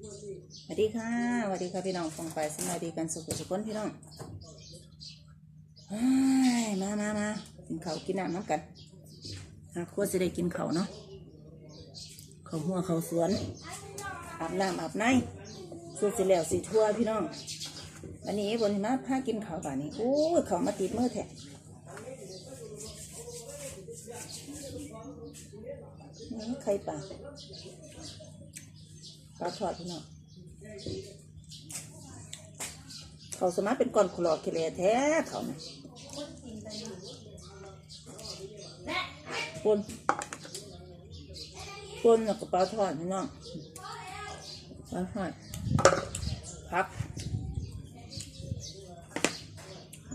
สวัสดีค่ะสวัสดีค่ะพี่น้องฟังไปสบายดีกันสุขสุขคนพี่น้องมามามากินข้าวกินน้ำน้ำกันหาควรจะได้กินเขาเนาะข้าวหัวเขาสวน อาบน้ำอาบในสูตรสิแล้วสีทั่วพี่น้องวันนี้บนมาพากินเขาป่านนี้โอ้ยข้ามาติดมือแท้นี่ไข่ปลา ปลาทอดพี่น้องเขาสมาเป็นก้อนขลอดกิเลสแท้เขานะปนปนแล้วก็ปลาทอดพี่น้องปลาทอดพัก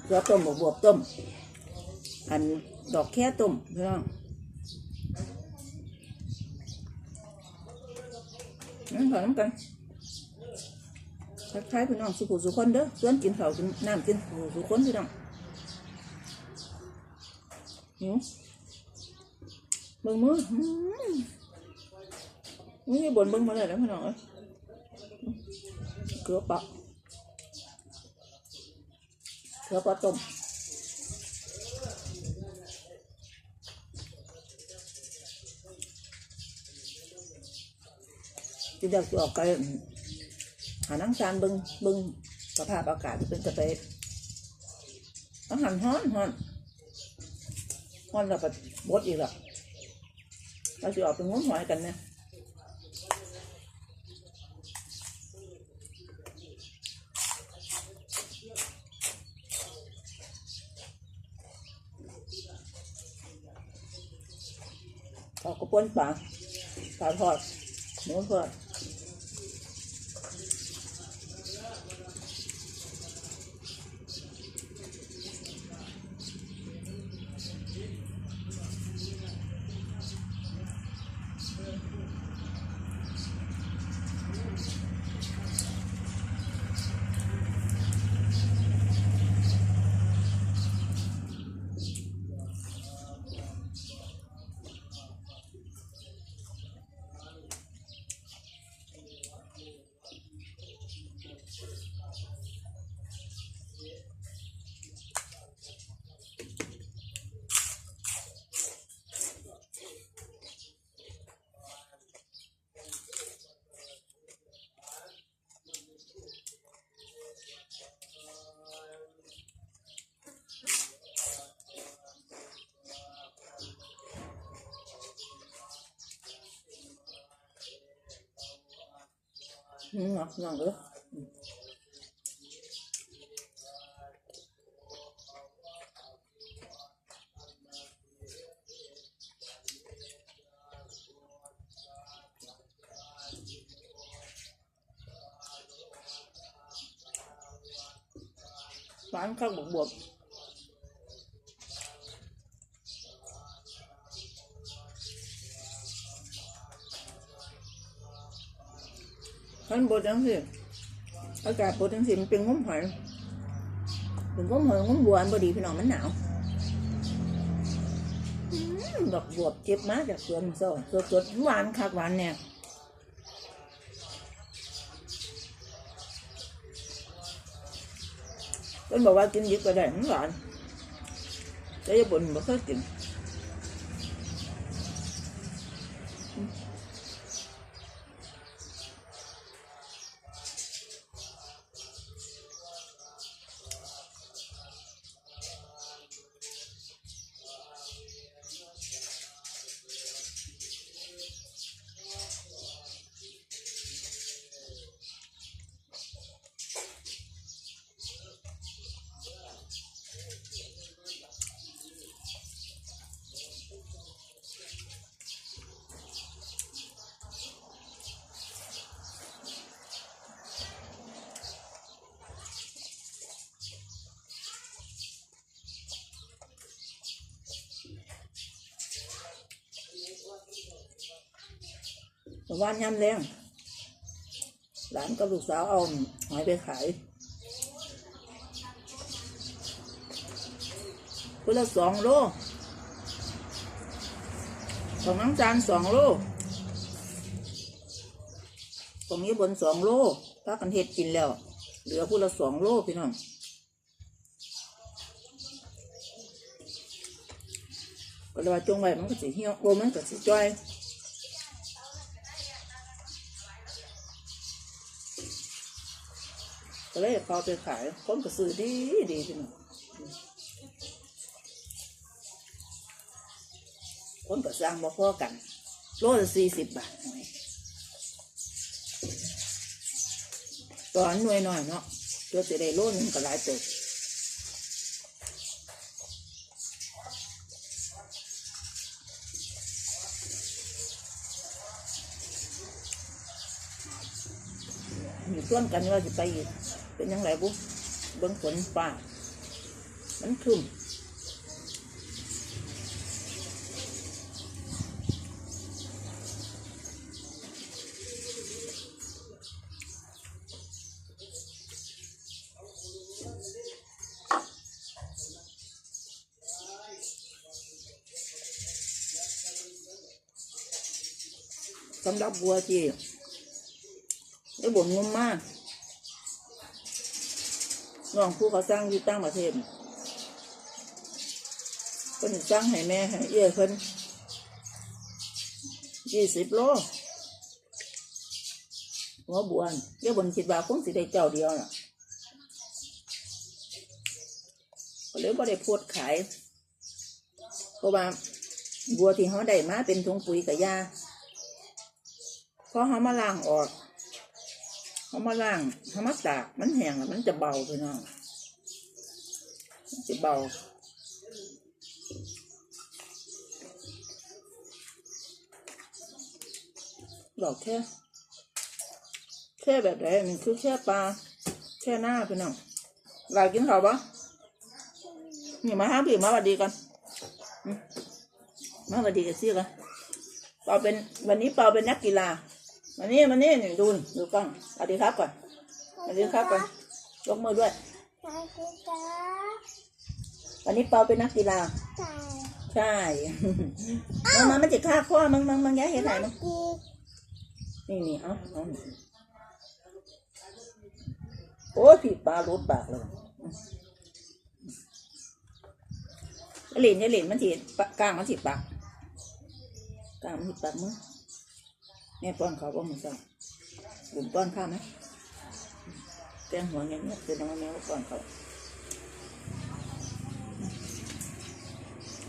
เกลือต้มบวบบวบต้ม อันดอกแค่ต้มพี่น้อง นั่นขอน้ำกันทักทายพี่น้องสุขุสุขคนเด้อส่วนกินข้าวกินน้ำกินสุขุสุขคนพี่น้องหิวเบิ่งมืออืมนี่บนเบิ่งมาเลยนะพี่น้องเอ้ยเกลือปะเกลือปลาต้ม ที่เด็กจะออกไปหานังจานบึงบึงสภาพอากาศเป็นกระเตะต้องหันฮ้อนฮ้อนฮ้อนแล้วก็บดอีกแล้วเราจะออกไปง้มหอยกันเนี่ยออกกระปุนปลาปลาทอดหมูทอด อืมเอาน้องเด้ออื มันบดจังสิอากาศบดจังสิมันเป็นงมหอยเป็นงมหอยงมบัวบดีพี่น้องมันหนาวดอกบวบเจ็บมากจากสวนโซ่สดสดหวานคักหวานเนี่ยเพิ่นบอกว่ากินดิบก็ได้มันหวานแต่ญี่ปุ่นบ่เคยกิน ว่านย่ำแรงหลานกับลูกสาวเอาหอยไปขายคนละสองโลสองน้ำจานสองโลตรงนี้บนสองโลถ้ากันเฮ็ดกินแล้ว เหลือพูละสองโลพี่น้องก็เลยว่าจงไว้มันก็สิเหี่ยวโอ้มันก็สิจ้อย ก็เลยเขาไปขายคนก็ซื้อดีดีพี่น้องคนก็สร้างบ่พอกันโลละสี่สิบบาทตอนหน่วยหน่อยเนาะเพื่อจะได้โลนึงก็หลายตัวมีส่วนกันว่าจะไปอีก เป็นยังไงบุเบิ้งฝนป่ามันครึ้มสำหรับบัวที่ได้บ่นงมมาก น้องผู้เขาสร้างอยู่ต่างประเทศนี่เพิ่นสร้างให้แม่ให้เอื้อเพิ่นยี่สิบโลหัวบวนเดี๋ยวบนคิดว่าคงสิได้เจ้าเดียวน่ะก็เลยบ่ได้โพดขายเพราะว่าบัวที่เขาได้มาเป็นถุงปุ๋ยกับยาพอเขามาล้างออก เขามาล้างเขามาตากมันแห้งแล้วมันจะเบาไปน้องมันจะเบาดอกแค่แค่แบบไหนมันคือแค่ปลาแค่หน้าพี่น้องลายกินเขาวปะนี่มาห้าพี่มาวัสดีกันมาวัสดีกันซี่กันเปาเป็นวันนี้เปาเป็นนักกีฬา วันนี้วันนี้นี่ดูนดูกล้องสวัสดีครับก่อนสวัสดีครับก่อนยกมือด้วยวันนี้เปาเป็นนักกีฬาใช่มามามันจะฆ่าข้อมึงมึงมึงอย้ายเห็นไหนมึงนี่นี่เอาเอานี่โอ้ยพี่ปลารูดปากเลยยายหลินยายหลินมันถีปะกลางมันถีปากกลางมันถีปากมึง แม่ป้อนเขาวบ่มึงสั่งบุ่มป้อนข้าวไหมแกงหัวเงี้ยเนี่ยคือน้องแมวป้อนเขา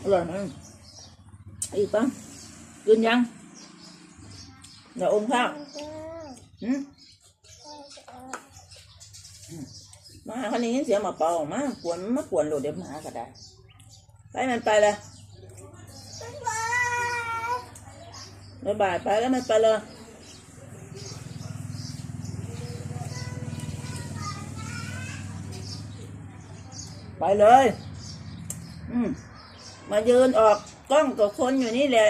อร่อยไหมอีกปังกินยังเดี๋ยวอมข้าวหืมมาคันนี้เสียงหมาเป่ามาปวนมาปวนโหลดเดี๋ยวหมาก็ได้ไปมันไปเลย บ๊ายบายไปแล้วมันไปเลยไปเลย อืม มายืนออกกล้องกับคนอยู่นี่แหละ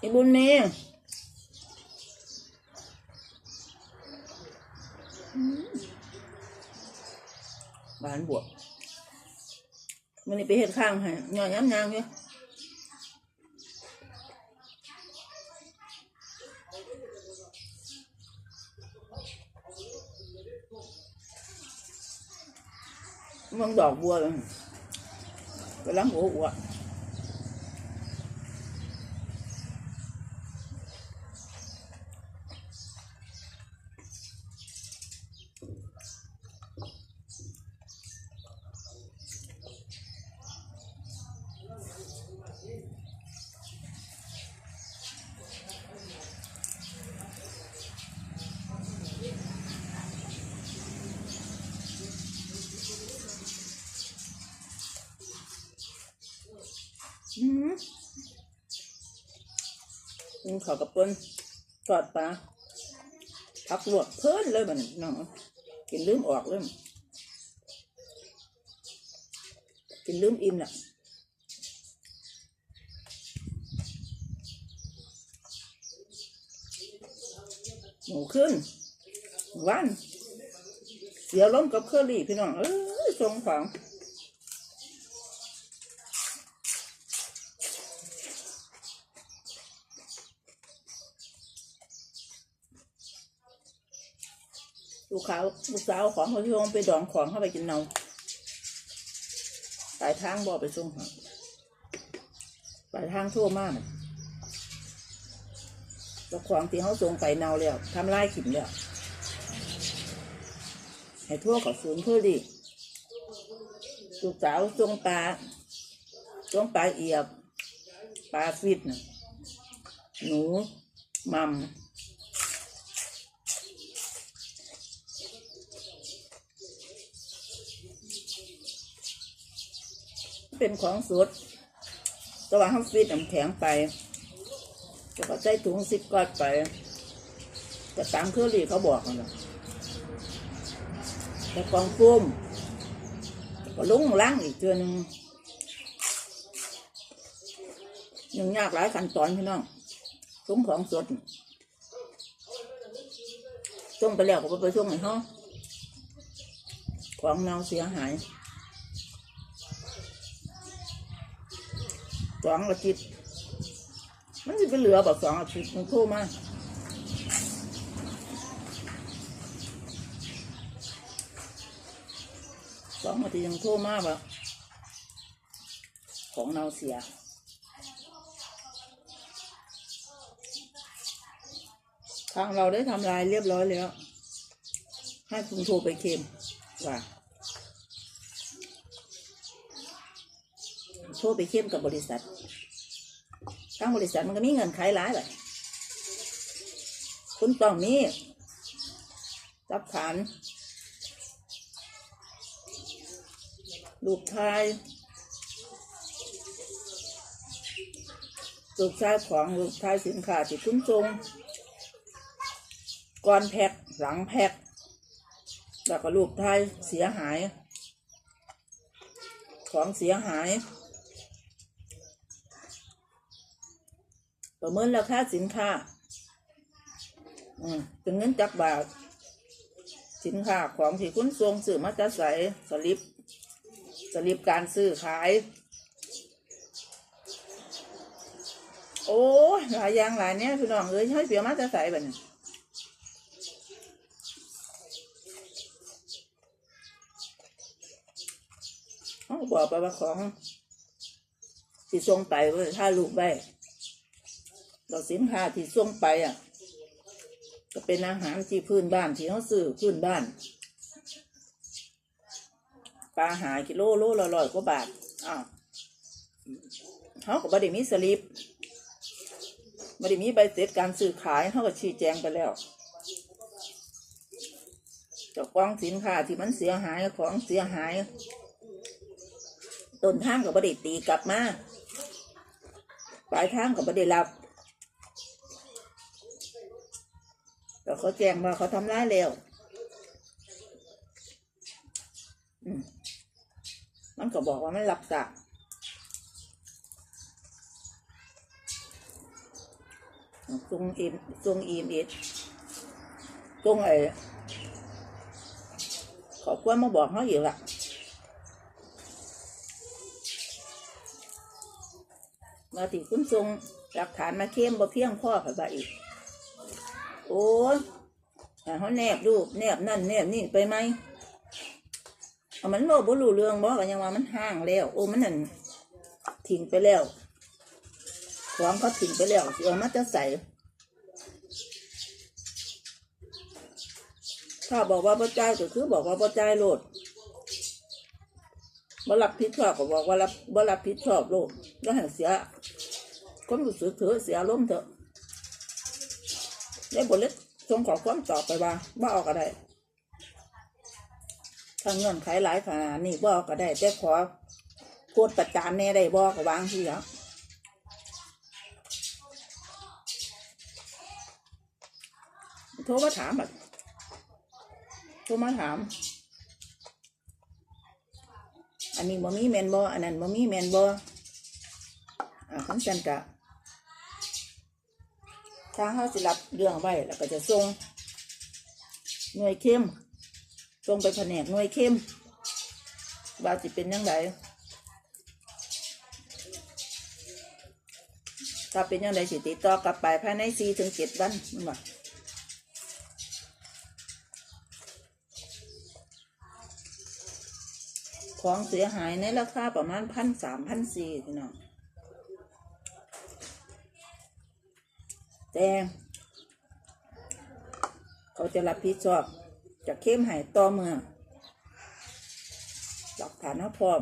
อ้บุญมีบานบวกมันนี่ไปเห็ดข้างให้หน่อยย้ำยางอยู่ มันดอกบัวเลยกำลังหัวหัวอืมกิ นข้าวกับเปิ้นทอดปลาผักลวกเพิ่นเลยมันน้องกินลืมออกเลยกินลืมอิ่มน่ะหมูขึ้นวันเสียล้มกับเคอรี่พี่น้องเอ้ยทรงของ ลูกสาวลูกสาวของเขาที่วงไปดองของเข้าไปกินเนาปลายทางบ่อไปส่งปลายทางทั่วมากน่ะเจ้าของที่เขาส่งไปเนาแล้วทำลายขิมแล้วให้ทั่วกับศูนย์เพื่อดีลูกสาวส่งปลาส่งปลาเอียบ ปลาฟิตนะหนูมัม เป็นของสดแต่ว่าเขาฟีดน้ำแข็งไปแล้วก็ใส่ถุงซิปกอดไปแต่ตามเครื่องรีเขาบอกนั่นแหละแต่กองฟุ่มก็ลุ้งล้างอีกเทือหนึงยังยากหลายขั้นตอนพี่น้องถุงของสดส่งไปแล้วก็ไปส่งให้เขาของเน่าเสียหาย สองอาทิตย์มันจะไปเหลือแบบสองอาทิตย์มันโทรมาสองอาทิตย์ยังโทรมาแบบของเราเสียทางเราได้ทำลายเรียบร้อยแล้ว ให้คุณโทรไปเค็มว่า ทรไปเข้มกับบริษัททางบริษัทมันก็มีเงินขายหลายแบบคุณต้องมีรับฐานลูกชายลูกชายของลูกชายสินค้าที่คุณส่งก่อนแพ็คหลังแพ็คแล้วก็ลูกชายเสียหาย ของเสียหาย ประเมินราคาสินค้าอืมเป็นเงินจักบาท สินค้าของที่คุณทรงสื่อมาจะใส่สลิปสลิปการซื้อขาย โอ้หลายอย่างหลายเนี่ยพี่น้องเอ้ยให้เปียมาจะใส่แบบนี้เขาบอกไปว่าของที่ส่งไปว่าถ้าลูกไว้ เราสินค้าที่ส่งไปอะ ก็เป็นอาหารที่พื้นบ้านที่เขาซื้อพื้นบ้าน ปลาหากิโลโลละร้อยกว่าบาทอ้าวเขาก็บ่ได้มีสลิปบ่ได้มีใบเสร็จการซื้อขายเขาก็ชี้แจงไปแล้วจ้าของสินค้าที่มันเสียหายของเสียหายต้นทางก็บ่ได้ตีกลับมาปลายทางก็บ่ได้รับ แต่เขาแจ้งว่าเขาทำร้ายแล้วมันก็บอกว่ามันหลับสักตรงอิมตรงอิมอ็ดตรงไอ้ขอบคุณมาบอกเขาอยู่ละมาติคุณทรงหลักฐานมาเข้มบ่เพียงพ่อผ่าอีก โอ้ยแต่เขาแนบรูปแนบนั่นแนบนี่ไปไหมเอามันบอกบ่รู้เรื่องบอกกันยังว่ามันห่างแล้ว โอ้มันนั่นทิ้งไปแล้วของเขาทิ้งไปแล้วสิเอามาจะใส่ถ้าบอกว่าบ่จ่ายก็คือบอกว่าบ่จ่ายโลดบ่รับผิดชอบก็บอกว่ารับบ่รับผิดชอบโลดแล้วให้เสียความรู้สึกเถอะเสียล้มเถอะ ได้บทเล็กส่งขอความตอบไปว่าบ่เอาก็ได้ถ้าเงื่อนไขหลายขนาดนี้บ่เอาก็ได้แต่ขอโพดประจานแน่ได้บ่ก็วางทีแล้วโทรมาถามอะโทรมาถาม อันนี้บ่มีแมนบ่อันนั้นบ่มีแมนบ่อ่าคำสันกะ้างเขาสิรับเรื่องไว้แล้วก็จะส่งหน่วยเข้มส่งไปแผนกหน่วยเข้มว่าจะเป็นยังไงถ้าเป็นยังไงสิติดต่อกลับไปภายในสี่ถึงเจ็ดวันมันบอกของเสียหายในราคาประมาณพันสามพันสี่ที่น้อง แต่เขาจะรับผิดชอบจะเข้มใหายต่อเมื่อหลักฐานเขาพร้อม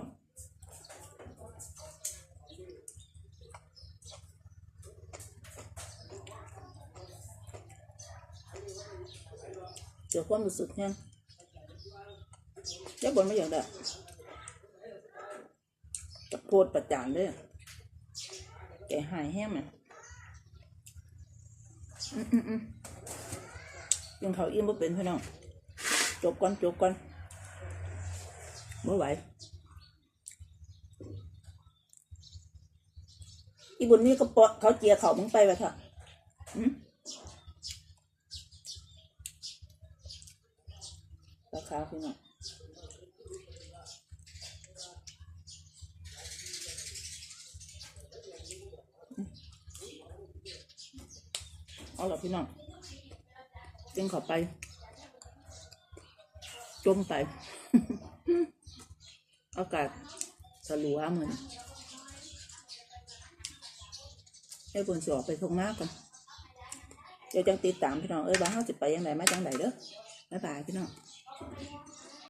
เจอความรู้สึกเนี่ยยับบนไม่อยากได้จะโพดประจานเลยแกหายแห้งอะ อืมอืมอืมยังเขาอิ่มบ่เป็นพี่น้องจบก่อนจบก่อนไม่ไหวอีบุญนี่ก็ปะเขาเจียเขามึงไปวะเถอะราคาพี่น้อง เอาละพี่น้องจึงขอไป จมไป อากาศสลัวเหมือนให้บนสออกไปทงหน้ากันเดี๋ยวจังติดตามพี่น้องเอ้ยบ้าเขาจะไปยังไงมาจังไหนเด้อบ๊ายบายพี่น้อง